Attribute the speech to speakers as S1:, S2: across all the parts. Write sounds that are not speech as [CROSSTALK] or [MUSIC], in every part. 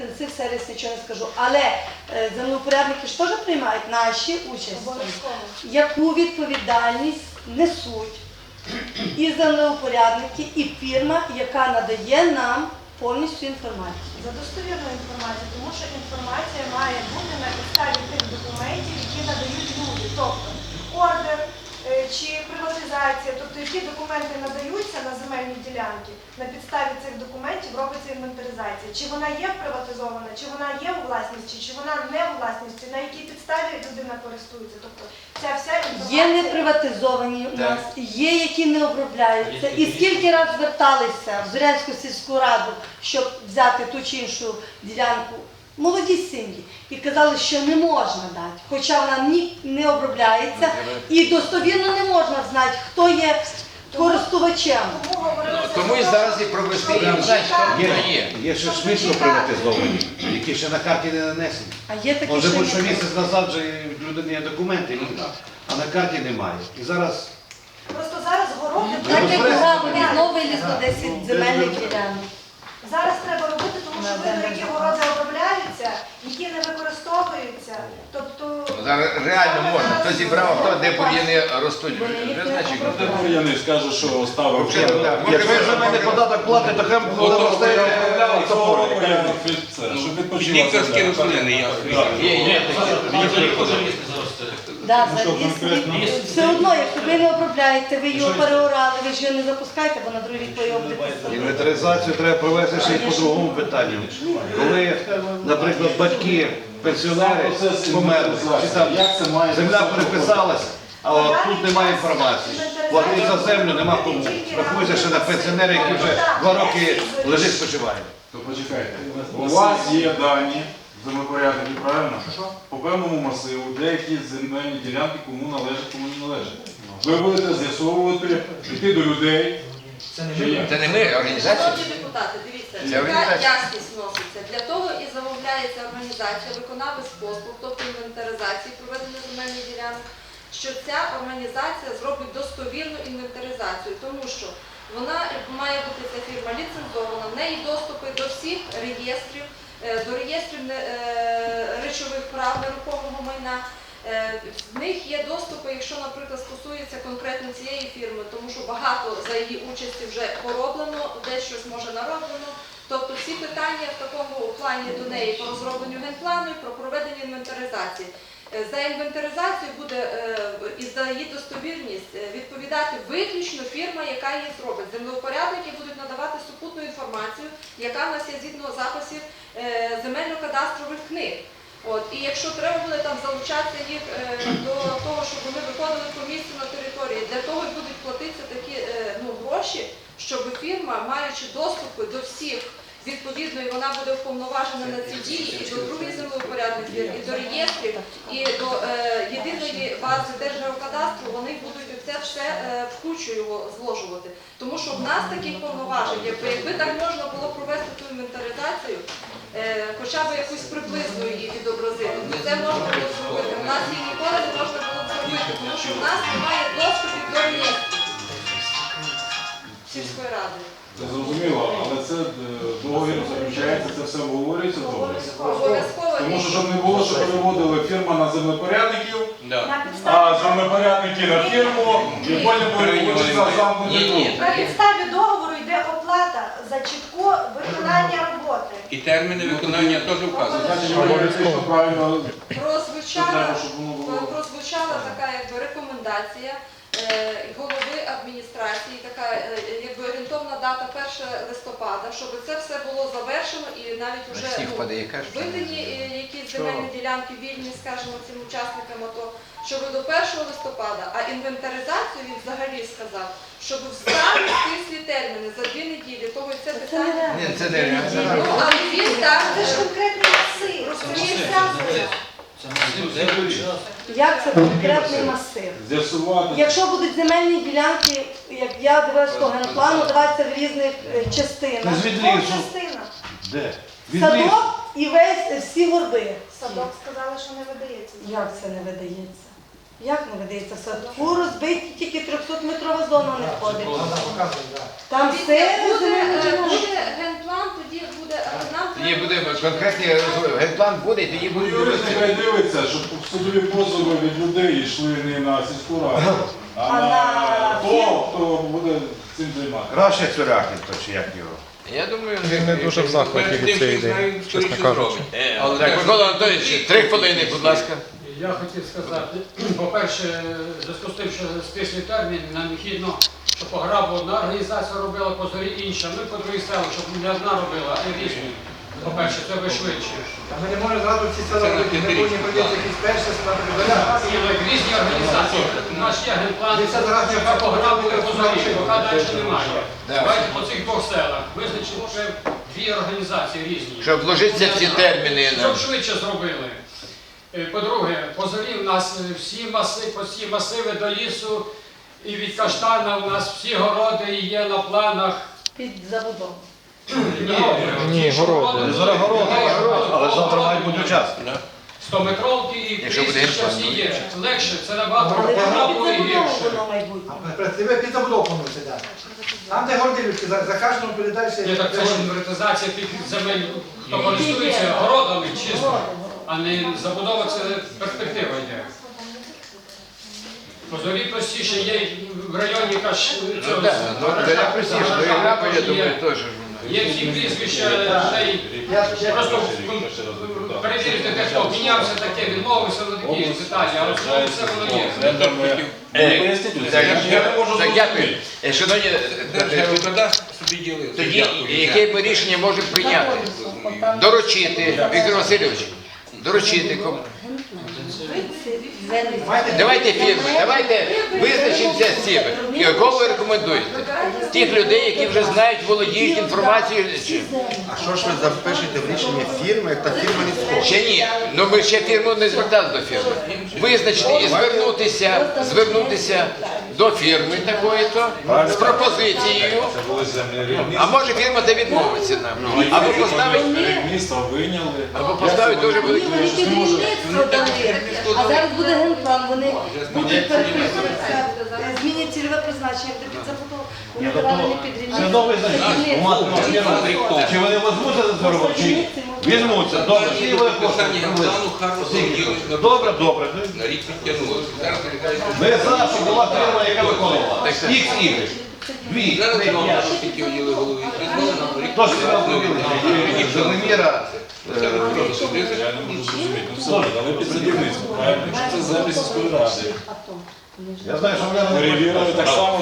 S1: Інтенсив сервіс нічого не скажу, але е, землеупорядники ж теж приймають наші участь.
S2: Обов'язково.
S1: Яку відповідальність несуть і землеупорядники, і фірма, яка надає нам повністю інформацію.
S2: За достовірну інформацію, тому що інформація має бути на підставі тих документів, які надають люди. Тобто ордер чи приватизація, тобто які документи надаються на земельні ділянки, на підставі цих документів робиться інвентаризація. Чи вона є приватизована, чи вона є у власності, чи вона не у власності, на якій підставі людина користується. Тобто ця вся інформація.
S1: Є неприватизовані у нас, є, які не обробляються. І скільки раз зверталися в Зорянську сільську раду, щоб взяти ту чи іншу ділянку, молоді сім'ї, і казали, що не можна дати, хоча вона ні не обробляється, і достовірно не можна знати, хто є користувачем.
S2: Тому
S3: і зараз і провести їм, є.
S4: Є, ще швидко приватизовані, які ще на карті не нанесені.
S1: А є такі,
S4: Може
S1: що
S4: місяць назад вже в людини є документи, а на карті немає. І зараз
S2: Просто зараз городи
S1: Так як
S4: Добре.
S1: програму відновили 110 земельних ділянок.
S2: Зараз треба робити, тому що видно, які городи обробляються, які не використовуються. Тобто
S3: Зараз реально можна. Хто зібрав, хто де бур'яни ростуть. Вже значить,
S5: Де я не скаже, що ставив.
S3: Взагалі, так. Може,
S4: якщо
S3: ви
S4: за мене податок платите, то
S5: Ото
S4: буде
S5: я цього року, я
S4: росте.
S5: фі- це, щоб відпочивав.
S6: Лікарські рослини, я
S3: Є, є.
S1: Да,
S5: Ну, що,
S1: заліз,
S5: конкретно?
S1: і- все одно, якщо ви не обробляєте, ви його переорали, ви ж його не запускаєте, бо на другий рік ви його будете.
S4: Інвентаризацію треба провести ще й по другому питанню. Коли, наприклад, батьки, пенсіонери померли, чи там
S5: Як це має
S4: земля
S5: бути?
S4: переписалася, а от тут немає інформації. Платить за землю, нема кому. Рахується ще на пенсіонери, які вже два роки лежить, спочиває.
S5: То почекайте. У вас є дані землепорядники, правильно? По певному масиву, деякі земельні ділянки кому належать, кому не належать. Ви будете з'ясовувати, йти до людей. Чи як?
S3: Це не ми, організація.
S7: Шановні депутати, дивіться,
S3: Це
S7: яка
S3: організація.
S7: ясність носиться. Для того і замовляється організація, виконавець послуг, тобто інвентаризації, проведення земельних ділянок, що ця організація зробить достовірну інвентаризацію, тому що вона має бути ця фірма ліцензована, в неї доступи до всіх реєстрів, до реєстрів е, речових прав нерухомого майна. Е, В них є доступи, якщо, наприклад, стосується конкретно цієї фірми, тому що багато за її участі вже пороблено, десь щось може нароблено. Тобто всі питання в такому плані до неї по розробленню генплану і про проведення інвентаризації. Е, За інвентаризацію буде е, і за її достовірність е, відповідати виключно фірма, яка її зробить. Землеупорядники будуть надавати супутну інформацію, яка в нас є згідно записів е, земельно-кадастрових книг. От, і якщо треба буде там залучати їх е, до того, щоб вони виходили по місцю на території, для того і будуть платитися такі е, ну, гроші, щоб фірма, маючи доступи до всіх, відповідно, і вона буде вповноважена на ці дії і до других землеупорядних фірм, і до реєстрів, і до е, єдиної бази Держгеокадастру, вони будуть це все е, в кучу його зложувати. Тому що в нас таких повноважень, якби, так можна було провести ту інвентаризацію, е, хоча б якусь приблизну її відобразити, це можна було зробити. У нас її ніколи не можна було зробити, тому що в нас немає доступу до реєстрів сільської ради.
S5: Це зрозуміло, але це е, договір заключається, це все обговорюється добре. Тому що щоб не було, що переводили фірма на землепорядників, а землепорядники на фірму, і потім замкнути
S6: Ні, ні.
S2: на підставі за чітко виконання роботи.
S6: І терміни виконання теж вказані.
S5: Правильно
S7: прозвучала, прозвучала така якби рекомендація голови адміністрації, така е, якби орієнтовна дата 1 листопада, щоб це все було завершено і навіть вже ну, видані е, якісь земельні ділянки вільні, скажімо, цим учасникам АТО, щоб до 1 листопада, а інвентаризацію він взагалі сказав, щоб в самі стислі терміни за дві неділі, того і це
S1: Це
S7: питання.
S3: Ні, це не реально.
S7: Ну, але він так,
S2: Це ж конкретний масив,
S1: Як це конкретний масив?
S5: З'ясувати.
S1: Якщо будуть земельні ділянки, як я дивилась по генплану, даватися в різних е, частинах.
S2: Частина.
S4: Де?
S1: Садок і весь всі горби.
S2: Садок сказали, що не видається.
S1: Як це не видається? Як не видається? В садку розбиті тільки 300-метрова зона не входить. Там все
S7: Буде, е, буде генплан тоді буде а
S3: Тоді буде конкретний генплан буде, і тоді буде
S5: Юристи хай дивиться, щоб судові позови від людей йшли не на сільську раду, а
S1: на
S5: того, хто буде цим займатися.
S4: Краще Цвірахін, то чи як його.
S3: Я думаю,
S8: Він не дуже в захваті від цієї ідеї, чесно кажучи.
S6: Але
S3: Микола Анатолійович, три хвилини, будь ласка.
S9: Я хотів сказати, [CLEARS THROAT] по-перше, в зв'язку з тим, що стислий термін, нам необхідно, щоб по грабу одна організація робила, по зорі інша. Ми по другій селах, щоб не одна робила, а різні. По-перше, це би швидше.
S10: А ми не можемо зразу всі села робити, ми повинні прийняти якісь перші села
S9: Ні,
S10: прибирати.
S9: різні організації. У нас є генплан,
S10: не
S9: щоб і по поки далі немає.
S3: Да.
S9: Давайте по цих двох селах визначимо ще дві організації різні.
S3: Щоб вложитися в ці терміни.
S9: Щоб швидше зробили. Е, По-друге, по зорі нас е, всі маси, по всі масиви до лісу і від каштана у нас всі городи є на планах.
S1: Під забудову.
S8: Ні, городи.
S4: Зараз городи, але завтра мають бути час.
S9: 100-метровки і прізвища всі
S3: ну,
S9: є. Легше, це набагато
S1: Але
S9: програму і гірше.
S10: Працює під так. Там, де гордилівки, за, за кожному передачі.
S9: Ні, так це ж інвентаризація тих земель, хто користується городами чисто, а не забудова, це перспектива йде. По зорі простіше є в районі каш... цього-
S3: Ну, Ну, я думаю, теж.
S9: Є всі прізвища людей. Просто перевірити, де хто обмінявся таке, відмовився на такі деталі, але в цілому все воно є.
S3: Так, дякую. Е, Шановні, тоді яке ми рішення можемо прийняти? Доручити, Віктор Васильович, доручити кому? Давайте фірми, давайте визначимося з цими. Кого ви рекомендуєте? Тих людей, які вже знають, володіють інформацією. чи-
S11: А що ж ви запишете в рішення фірми, як та фірма не схожа?
S3: Ще ні, ну ми ще фірму не звертали до фірми. Визначити і звернутися, звернутися до фірми такої-то з пропозицією.
S5: Землі
S3: А може фірма та відмовиться нам. Або поставить,
S5: Місто вийняли.
S3: або поставить дуже великі.
S1: Вони керівництво дали, а зараз буде генплан, вони будуть переписуватися, змінять цільове призначення, буде під забудову. Вони давали не під
S4: Це новий значок. Чи вони візьмуться за чи ні? Візьмуться. Добре,
S6: Питання
S4: Добре, добре.
S6: на рік підтягнулося. Зараз
S4: Ми за, щоб була фірма, яка виконувала. X, Y. Дві,
S6: Зараз тільки і сюди
S5: Я не можу зрозуміти. Це землі з ради.
S4: Я знаю, що вона не
S5: Перевірили так само,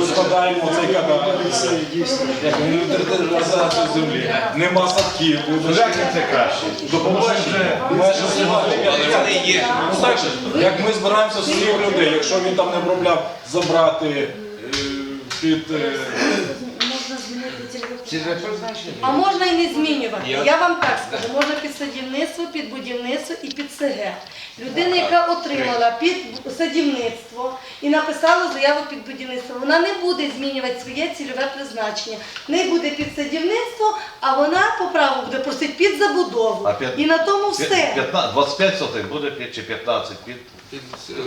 S5: ми складаємо цей канал. Як інвентаризацію землі. Нема садків.
S4: Як це краще? Допоможе вже
S5: Майже. Ну як ми збираємося своїх людей, якщо він там не обробляв, забрати е, під...
S1: А можна і не змінювати.
S6: Я-
S1: Я вам так скажу, можна під садівництво, під будівництво і під СГ. Людина, яка отримала під садівництво і написала заяву під будівництво, вона не буде змінювати своє цільове призначення. Не буде під садівництво, а вона по праву буде просити під забудову.
S4: А п'ят-
S1: І на тому все.
S4: 15, 25 сотих буде під чи 15 під.
S6: під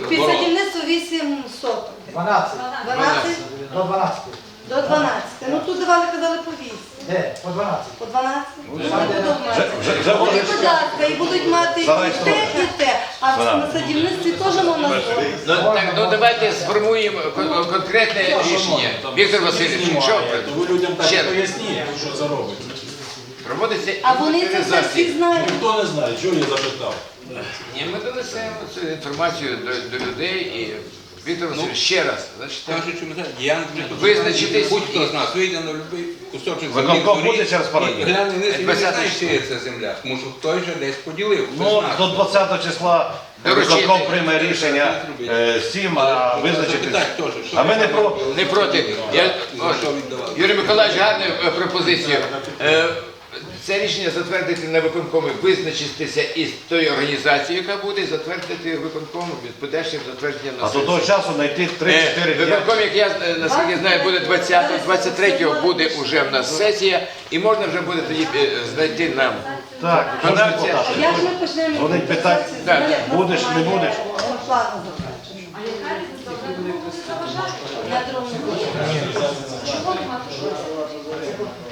S1: Під садівництво 8 соток.
S10: 12.
S1: 12
S10: До 12.
S1: До 12. Ну тут давали казали по 8.
S10: Де? По 12.
S1: По 12?
S4: Ну,
S1: Вони будуть мати.
S4: Вже, вже
S1: Вони,
S4: буде.
S1: будь ласка, і будуть мати і
S4: Давай,
S1: те, і те. А на садівництві теж можна зробити.
S3: Ну, так, ну давайте сформуємо кон- конкретне рішення. Віктор Васильович, що
S5: То ви людям так
S3: Ще
S5: і
S3: раз.
S5: поясніть, що це робить.
S3: проводиться
S1: А вони це все всі
S3: інвентаризація.
S1: знають.
S5: Ніхто не знає, чого я запитав.
S3: Ні, ми донесемо цю інформацію до, до людей і Віктор Васильович, ще раз, значить, так,
S6: Кажуть, що ми знаємо, Ян
S3: Визначитись
S6: будь-хто з нас вийде на будь-який кусочок землі.
S4: Виконком буде через пару
S6: і
S4: днів?
S6: Гляне вниз, і не
S3: Двадцятого
S6: знає, чия це земля, тому що хтось же десь поділив. хтось
S4: Ну, до 20 числа
S3: Доручити.
S4: виконком прийме рішення е, цим, а визначити.
S6: Запитати теж, що
S4: А ми не про-
S3: не проти. Я,
S6: за віддавали.
S3: Юрій Миколаївич, гарну е, пропозицію. Е, Це рішення затвердити на виконкомі, визначитися із тою організацією, яка буде, і затвердити виконкому від подальшим затвердженням на
S4: А до
S3: сесії.
S4: того часу знайти 3-4
S3: Е,
S4: дня.
S3: Виконком, як я е, наскільки знаю, буде 20-го, 23-го буде вже в нас сесія, і можна вже буде тоді е, знайти нам.
S4: Так,
S3: Виконавця.
S4: шановні депутати.
S1: А як ми почнемо?
S4: Вони питають, будеш, не будеш?
S1: Плану затвердження. Я думаю,
S10: потрібно?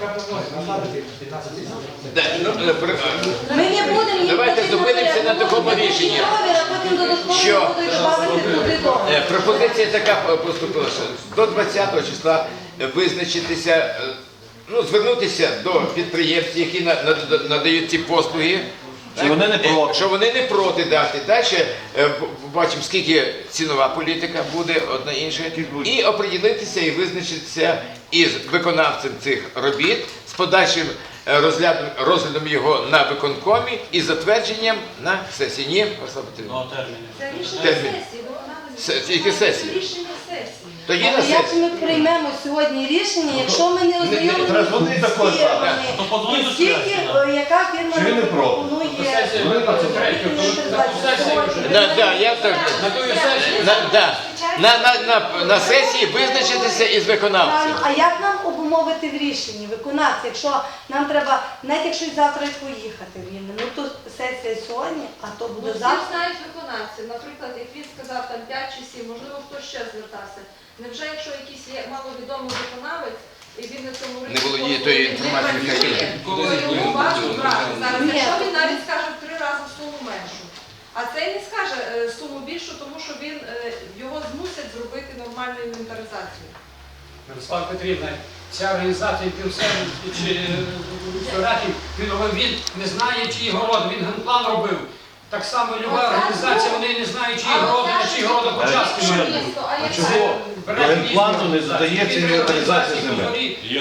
S10: 15 тисяч.
S3: Да, ну, е, при-
S1: Ми не будемо їх
S3: Давайте зупинимося на такому рішенні.
S1: договір, а потім додатково
S3: Що?
S1: будуть туди.
S3: Е, Пропозиція така е, поступила, що до 20 числа е, визначитися, е, ну, звернутися до підприємців, які на- на- надають ці послуги.
S4: Чи вони не
S3: Е,
S4: проти?
S3: Що вони не проти дати. Далі е, побачимо, скільки цінова політика буде, одна інша. І оприділитися і визначитися із виконавцем цих робіт з подальшим е, розглядом, розглядом його на виконкомі і затвердженням на сесії. Ні, Мирослав Петрівна?
S7: Це рішення
S3: Термін.
S7: сесії. ну, вона не
S3: Се- тільки сесії.
S7: Рішення
S3: Тоді на
S1: як
S3: сесії.
S1: ми приймемо сьогодні рішення, якщо ми не ознайомлені
S4: до когось,
S1: з
S4: так.
S1: фірмами, і скільки, о, яка фірма
S4: Чи не проти?
S1: пропонує
S9: третю, то на ту сесію вже.
S3: Да, да, я так,
S9: На ту сесію.
S3: на, да. на, на, на, на сесії визначитися із виконавцем.
S1: Правильно. А як нам обумовити в рішенні виконавця, якщо нам треба, навіть якщо завтра й поїхати в Рівне, ну то сесія сьогодні, а то
S7: Ну,
S1: буде
S7: всі
S1: завтра.
S7: знають виконавців. Наприклад, як він сказав там 5 чи 7, можливо, хтось ще звертався. Невже якщо якийсь є маловідомий виконавець, і він на цьому ринку
S3: Не володіє тої
S7: не
S3: інформації,
S7: працює,
S3: яка є.
S7: то йому важко брати. Зараз,
S1: Ні.
S7: якщо він навіть скаже в три рази суму меншу. А цей не скаже е, суму більшу, тому що він е, його змусять зробити нормальну інвентаризацію.
S9: Мирослава Петрівна, ця організація півсервіс чи Федерації, він він не знає, чиї городи, він генплан робив. Так само люба організація, вони не знають, чиї городи, на чиї городи початки мають.
S7: А
S4: чого? Генплану не
S9: він зорі,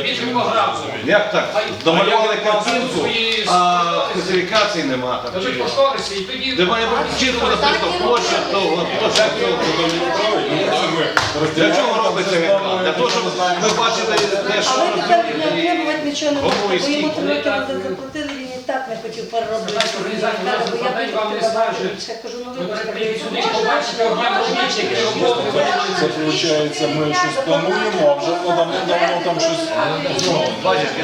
S9: Він же пограв.
S4: Як так? Домалювали картинку,
S9: свої
S4: а специфікацій нема там.
S9: Дадуть кошториси і тоді...
S4: Де має бути чітко написано площа того, площа цього. Для чого робиться генплан? Для того, щоб ми бачили, те, що
S1: Але тепер не отримувати нічого не
S4: можна,
S1: бо йому три роки назад заплатили, він і так не хотів переробити. Я кажу, ну вибачте.
S5: Це виходить, ми щось плануємо, а вже ну, давно там щось
S4: Бачите,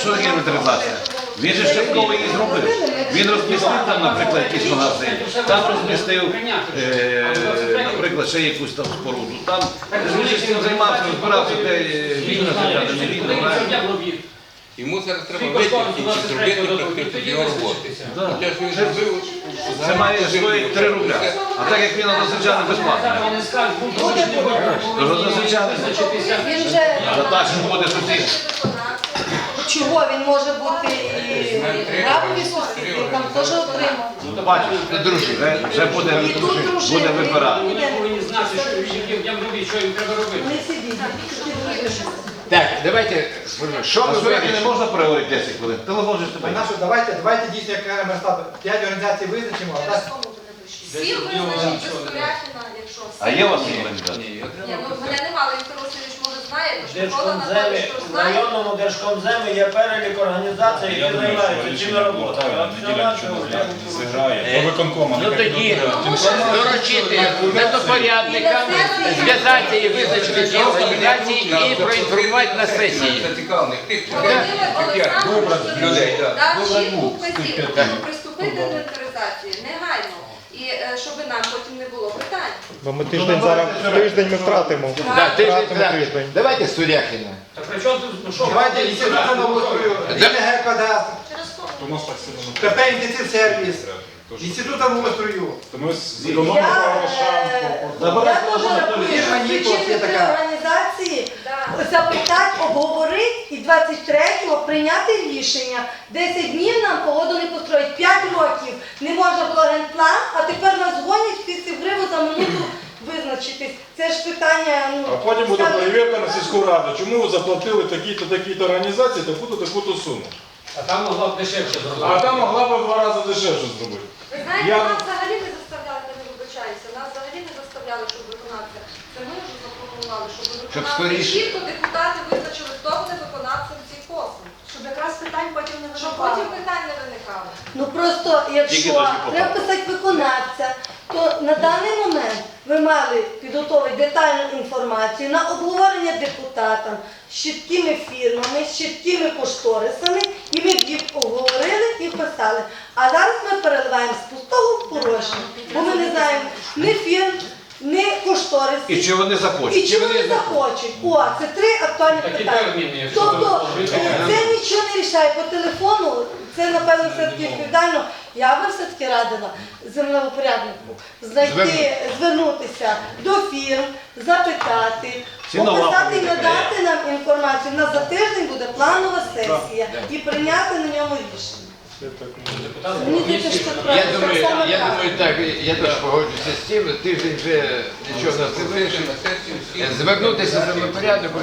S4: що таке інвентаризація? Він же швидково її зробив. Він розмістив там, наприклад, якийсь магазин, там розмістив, е, наприклад, ще якусь там споруду. Там він цим займався, розбирався, де е, вільно земля, де не правильно?
S6: Йому зараз треба витягти і зробити практично його роботи.
S4: Да.
S6: Те, що він зробив,
S4: Це має стоїть 3 рубля. А так як він односельчани безплатно.
S9: Вони скажуть, не
S4: Односельчани
S1: Він же
S4: буде сусід.
S1: Чого він може бути і він там теж отримав.
S4: Бачиш, дружі, вже, вже буде,
S1: І тут дружина.
S4: буде вибирати.
S9: Вони повинні знати, що яким об'єм робіт, що їм треба робити.
S1: Не сидіть.
S3: Так, давайте. Що ми
S4: що не можна переговорити 10 хвилин? Телефон же ж тебе.
S10: нашу, давайте, давайте дійсно, як каже Мирослав, п'ять організацій визначимо, а так
S7: Всі визначить без Турятіна, якщо
S4: А є у вас організація?
S7: Ні, ну немає, Віктор Васильович знає, Микола
S12: Держкомземі,
S7: Анатолійович
S12: в
S7: знає.
S12: районному держкомземі є перелік організацій, які займаються цими роботами.
S5: По виконкомам.
S3: Ну тоді доручити недопорядникам зв'язатися і визначити ті організації і проінформувати на сесії.
S6: зацікавлених тих
S7: Володимир Олександрович
S6: людей, так.
S7: дав чітку вказівку, приступити до інвентаризації негайно. І е, щоб нам потім.
S8: Бо ми тиждень зараз тиждень ми втратимо.
S3: Да, тиждень,
S8: Втратимо
S3: так.
S8: тиждень.
S3: Давайте Суряхіна.
S9: Так при чому тут, ну що,
S10: давайте інститут самоустрою, ДНГ-кадастр,
S7: Через кого?
S10: КП сервіс, інститут самоустрою.
S5: То ми з
S1: Я,
S5: економимо грошам.
S1: е,
S4: Забирайте
S1: я дуже рахую, що включити три організації, запитати, обговорити і 23-го прийняти рішення. 10 днів нам погоду не построїть. 5 років не можна було генплан, а тепер нас гонять всі гриву за минуту визначитись. Це ж питання. Ну,
S5: А потім буде
S1: ставлю-
S5: перевірка на сільську раду. Чому ви заплатили такі-то такі-то організації таку-то таку-то суму?
S9: А там могла б дешевше зробити.
S5: А там могла б в два рази дешевше зробити.
S7: Ви знаєте,
S5: Я-
S7: нас взагалі не заставляли, я не вибачаюся, нас взагалі не заставляли, щоб виконавця. Це ми вже запропонували, щоб виконавці
S3: скоріше.
S7: чітко депутати визначили, хто буде виконавцем цих послуг.
S2: Щоб якраз питань потім не
S7: Щоб
S2: виникало.
S7: потім питань не виникало.
S1: Ну просто якщо треба писати виконавця, то на даний момент ви мали підготовити детальну інформацію на обговорення депутатам з чіткими фірмами, з чіткими кошторисами, і ми б їх обговорили і писали. А зараз ми переливаємо з пустого в порожнє, бо ми не знаємо ні фірм, не кошторис.
S4: І чи вони захочуть?
S1: І чи вони захочуть? О, це три актуальні
S9: Такі
S1: питання.
S9: терміни, якщо
S1: Тобто е, це нічого не рішає по телефону. Це напевно все-таки відповідально. Я би все-таки радила землевопоряднику знайти,
S3: Звернути.
S1: звернутися до фірм, запитати,
S4: Цінова
S1: описати і надати нам інформацію. У нас за тиждень буде планова сесія і прийняти на ньому рішення. Мені здається, що
S3: Я
S1: правильно.
S3: думаю, я
S1: так.
S3: думаю, так, я теж погоджуюся з тим, тиждень вже нічого нас не вирішив. Звернутися до землепоряднику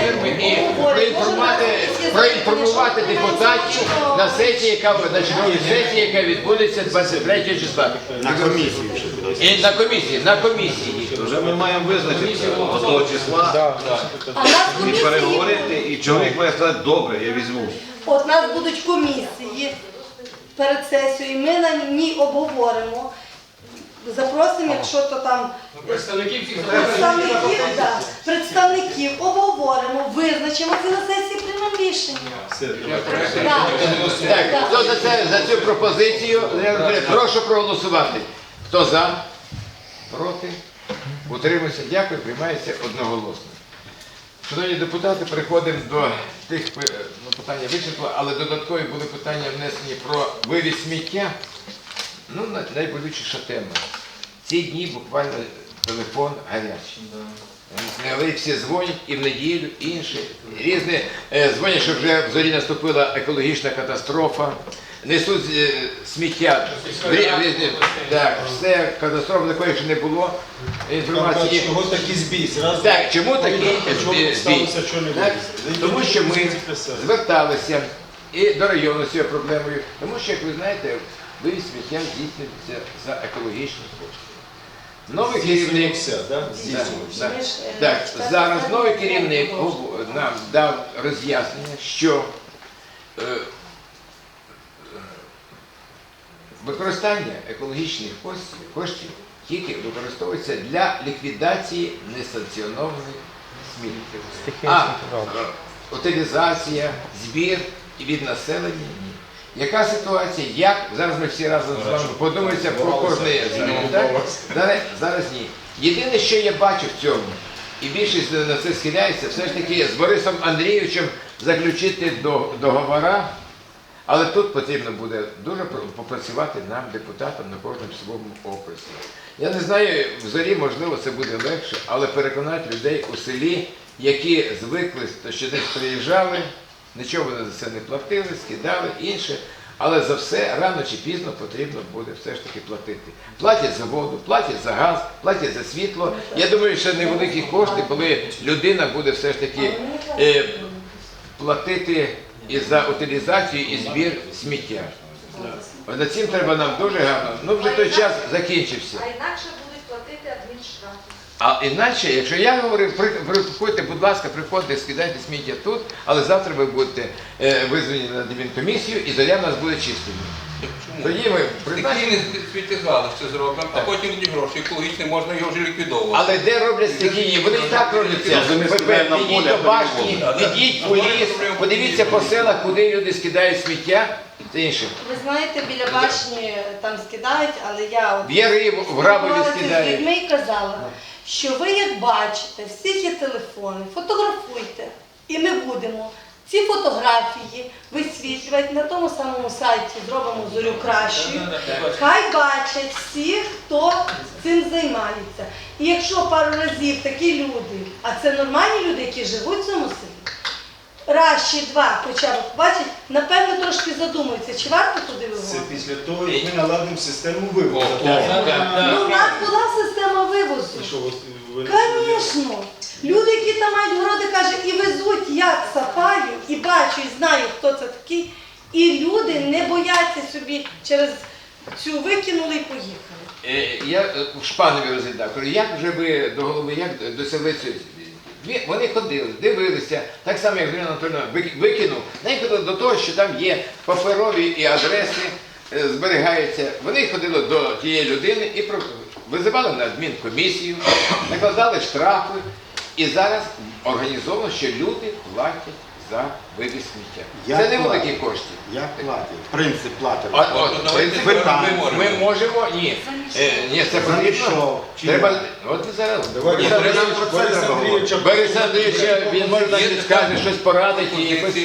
S3: фірми і проінформувати, проінформувати депутатів на сесії, яка на черговій сесії, яка відбудеться 23 числа.
S11: На ще туди.
S3: І на комісії, на комісії.
S4: Вже ми маємо визначитися до того числа
S1: А нас
S4: і
S1: комісії
S4: переговорити, і чоловік має сказати, добре, я візьму.
S1: От нас будуть комісії перед сесією, ми на ній обговоримо. Запросимо, якщо то там
S9: Представників всіх
S1: представників, да, представників обговоримо, визначимо це на сесії, приймемо рішення. Так,
S3: хто за це за цю пропозицію? Прошу проголосувати. Хто за? Проти? Утримується. Дякую, приймається одноголосно. Шановні депутати, переходимо до тих е, ну, питання вичерпали, але додаткові були питання внесені про вивіз сміття. Ну, найболючіша тема. Ці дні буквально телефон гарячий. Але всі дзвонять і в неділю, і інші. Різні е, дзвонять, що вже в зорі наступила екологічна катастрофа. Несуть е, сміття. Так, все, катастрофи такої ще не було. Інформації.
S11: Чого такий збій?
S3: Так, чому такий збій? Тому що ми зверталися і до району з цією проблемою, тому що, як ви знаєте, вивіз сміття здійснюється за екологічні кошти. Новий керівник
S11: да?
S3: Так,
S1: е,
S3: так, зараз новий керівник нам дав роз'яснення, що е, е, використання екологічних коштів, коштів тільки використовується для ліквідації несанкціонованих сміття. А е, утилізація, збір і від населення ні. Яка ситуація? Як? Зараз ми всі разом з вами подумаємося про кожний змін. Зараз, зараз ні. Єдине, що я бачу в цьому, і більшість на це схиляється, все ж таки з Борисом Андрійовичем заключити до- договора, але тут потрібно буде дуже пр- попрацювати нам, депутатам, на кожному своєму окрузі. Я не знаю, в зорі, можливо, це буде легше, але переконати людей у селі, які звикли, що десь приїжджали, нічого вони за це не платили, скидали, інше. Але за все рано чи пізно потрібно буде все ж таки платити. Платять за воду, платять за газ, платять за світло. Я думаю, що невеликі кошти, коли людина буде все ж таки е, платити і за утилізацію і збір сміття. От Над цим треба нам дуже гарно. Ну вже той час закінчився.
S7: А інакше будуть платити адмінштрафи.
S3: А інакше, якщо я говорю, приходьте, будь ласка, приходьте, скидайте сміття тут, але завтра ви будете е, визвані на адмінкомісію і зоря в нас буде чистою. Тоді ми призначимо.
S6: Стихійне сміттєзвалище зробимо, а потім будуть гроші екологічні, можна його вже ліквідовувати.
S3: Але де роблять стихії? Вони і так робляться. Ви
S4: на
S3: Підіть до башні,
S6: не
S3: підіть у ліс, подивіться по селах, куди люди скидають сміття та інше.
S1: Ви знаєте, біля башні там скидають, але я от
S3: В Яри, в Грабові
S1: спілкувалася з
S3: скидають.
S1: людьми і казала, що ви як бачите, всіх є телефони, фотографуйте, і ми будемо ці фотографії висвітлювати на тому самому сайті, зробимо зорю кращою. Хай бачать всі, хто цим займається. І якщо пару разів такі люди, а це нормальні люди, які живуть в цьому селі, раз чи два хоча б бачать, напевно трошки задумуються, чи варто туди
S11: Це
S1: вивозити.
S11: після того, як ми наладимо систему вивозу.
S1: Ну, у нас була система вивозу.
S11: Що, от ви-
S1: Звісно. Люди, які там мають городи, каже, і везуть, я сапаю, і бачу, і знаю, хто це такий. І люди не бояться собі через цю викинули і поїхали.
S3: Е, Я е, в Шпанові розглядав, кажу, як вже ви до голови, як досягли цього? Ві- Вони ходили, дивилися, так само, як Ірина Анатольовна вик- викинув, вони ходили до того, що там є паперові і адреси, е, зберігаються. Вони ходили до тієї людини і про- визивали на адмінкомісію, накладали штрафи. І зараз організовано, що люди платять за вивіз сміття.
S11: Як
S3: Це не
S11: платять?
S3: великі кошти.
S11: Як платять? Принцип плати.
S3: От,
S6: От,
S3: от,
S6: давайте
S3: ми,
S6: можемо.
S3: ні. Е, ні, це
S11: За
S3: потрібно.
S11: що? Чи
S3: Треба, от ви зараз. Борис
S11: Борис
S3: Андрійович-
S11: Андрійович
S3: Борис Андрійович, він може нам
S6: Є
S3: щось порадить і якось